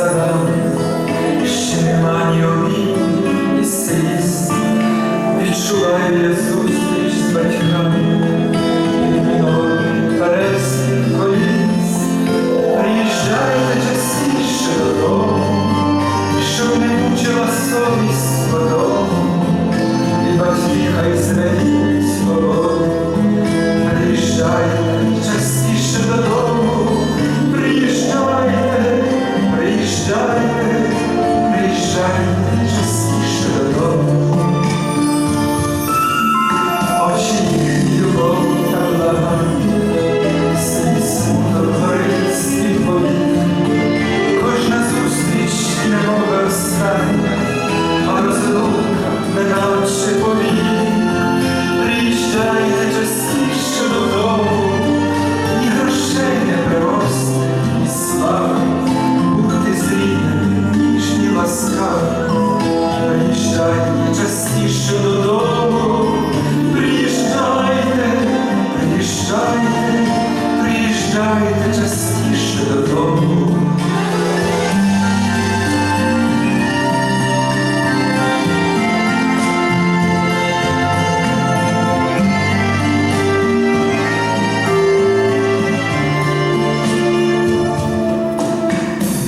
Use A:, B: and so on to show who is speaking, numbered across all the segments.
A: Sadam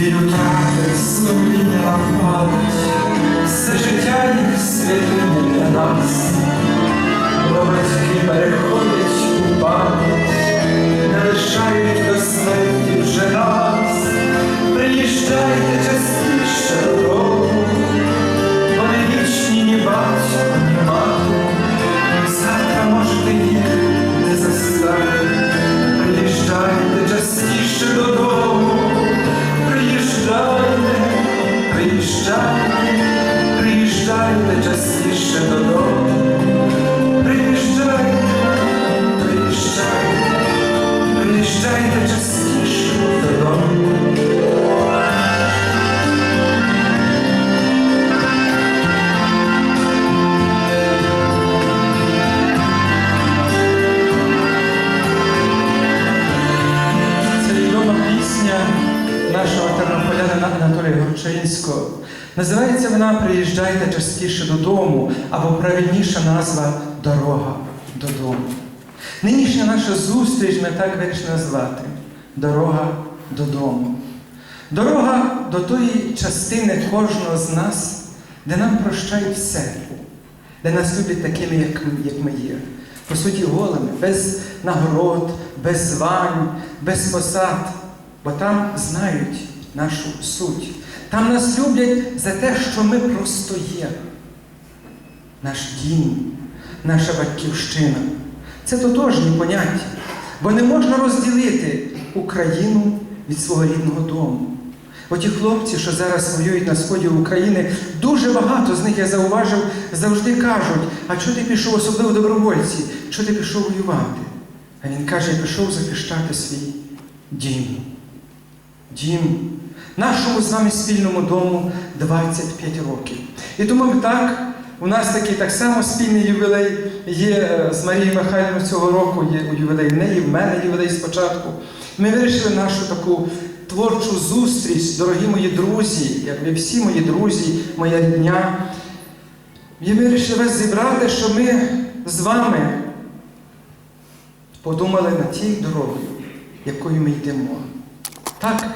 A: Утрати сумління впадуть, все життя їх святині для нас, частіше додому. Приїжджайте, приїжджайте, приїжджайте частіше додому.
B: Нашого тернополянина Анатолія Горчинського. Називається вона Приїжджайте частіше додому, або правильніша назва Дорога додому. Нинішня наша зустріч ми так вирішили назвати Дорога додому. Дорога до тої частини кожного з нас, де нам прощають все, де нас люблять такими, як, як ми є. По суті, голими, без нагород, без звань, без посад, бо там знають нашу суть. Там нас люблять за те, що ми просто є. Наш дім, наша батьківщина. Це тотожні поняття, бо не можна розділити Україну від свого рідного дому. Оті хлопці, що зараз воюють на сході України, дуже багато з них я зауважив, завжди кажуть, а чого ти пішов, особливо добровольці, чого ти пішов воювати? А він каже, я пішов захищати свій дім. Дім. Нашому з вами спільному дому 25 років. І тому так, у нас такий так само спільний ювілей є е, з Марією Михайлівною цього року, є у ювілей в неї, в мене ювілей спочатку. Ми вирішили нашу таку творчу зустріч, дорогі мої друзі, як ви всі мої друзі, моя рідня. Ми вирішили вас зібрати, щоб ми з вами подумали над тією дорогою, якою ми йдемо. Так,